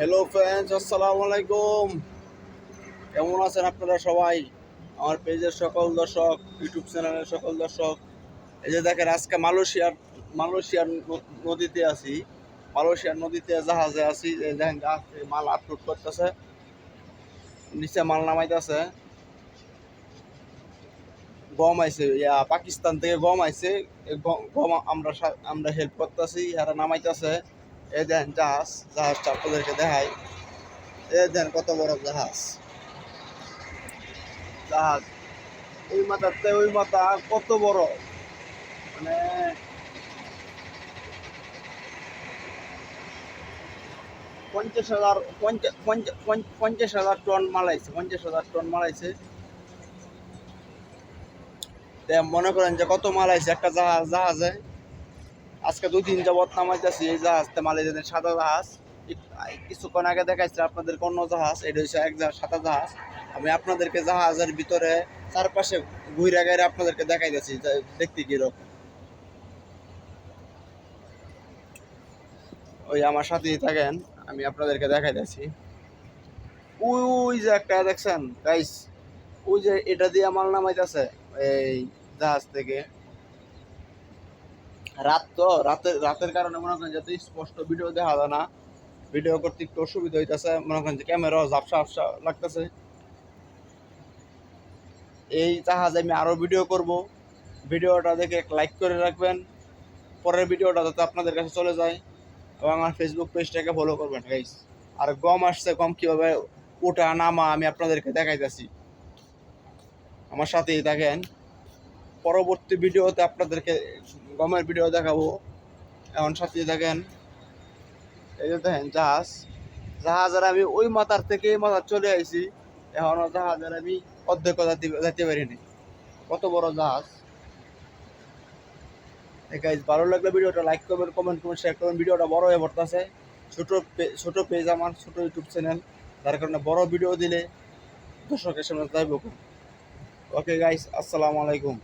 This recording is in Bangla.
হ্যালো ফ্রেন্ডস আসসালামু আলাইকুম কেমন আছেন আপনারা সবাই? আমার পেজের সকল দর্শক ইউটিউব চ্যানেলের সকল দর্শক, এই যে দেখেন, আজকে মালয়েশিয়ার মালয়েশিয়ার নদীতে আছি। মালয়েশিয়ার নদীতে জাহাজে আছি। দেখেন মাল আপলোড করতেছে। নিচে মাল নামাইতেছে। গম আইছে, ইয়া, পাকিস্তান থেকে গম আইছে। গম আমরা আমরা হেল্প করতেছি। এরা নামাইতেছে। এই দেন জাহাজ, জাহাজটা আপনাদেরকে দেখাই। এই দেন কত বড় জাহাজ। জাহাজ, ওই মাথাতে ওই মাথা কত বড়? মানে পঞ্চাশ হাজার পঞ্চাশ হাজার টন মালাইছে পঞ্চাশ হাজার টন মালাইছে মনে করেন যে কত মাল আইছে একটা জাহাজ, জাহাজে? আজকে দুই দিন যাবত নামাইতেছি এই জাহাজতে মালয়েশিয়ার সাদা জাহাজ। কিছুক্ষণ আগে দেখাইছি আপনাদের অন্য জাহাজ, এটা হচ্ছে এক জাহাজ, সাদা জাহাজ। আমি আপনাদেরকে জাহাজের ভিতরে চারপাশে ঘুরে গেড়ে আপনাদেরকে দেখাইতেছি দেখতে কীরকম। ওই আমার সাথেই থাকেন, আমি আপনাদেরকে দেখাইতেছি। ওই ওই যে একটা, দেখছেন? গাইস ওই যে এটা দিয়ে মাল নামাইতেছে, এই জাহাজ থেকে। রাত তো, রাতের রাতের কারণে মনে করেন যাতে স্পষ্ট ভিডিও দেখা যায় না। ভিডিও করতে একটু অসুবিধা হইতেছে, মনে করেন যে ক্যামেরা ঝাপসা ঝাপসা লাগতেছে। এই জাহাজ আমি আরও ভিডিও করব। ভিডিওটা দেখে লাইক করে রাখবেন। পরের ভিডিওটা যাতে আপনাদের কাছে চলে যায় এবং আমার ফেসবুক পেজটাকে ফলো করবেন গাইস আর গম আসছে, গম কীভাবে ওটা নামা আমি আপনাদেরকে দেখাইতেছি। আমার সাথেই থাকেন। পরবর্তী ভিডিওতে আপনাদেরকে গমের ভিডিও দেখাবো। এখন সাথে দেখেন, এই যে দেখেন জাহাজ। জাহাজের আমি ওই মাথার থেকে এই মাথার চলে আইছি। এখন জাহাজের আমি অর্ধেক যেতে পারিনি। কত বড় জাহাজ। ভালো লাগলে ভিডিওটা লাইক করবেন কমেন্ট করবেন শেয়ার করবেন। ভিডিওটা বড় হয়ে পড়তেছে। ছোটো ছোট পেজ আমার, ছোট ইউটিউব চ্যানেল যার কারণে বড় ভিডিও দিলে দর্শকের সামনে যাইব। ওকে গাইস আসসালামু আলাইকুম।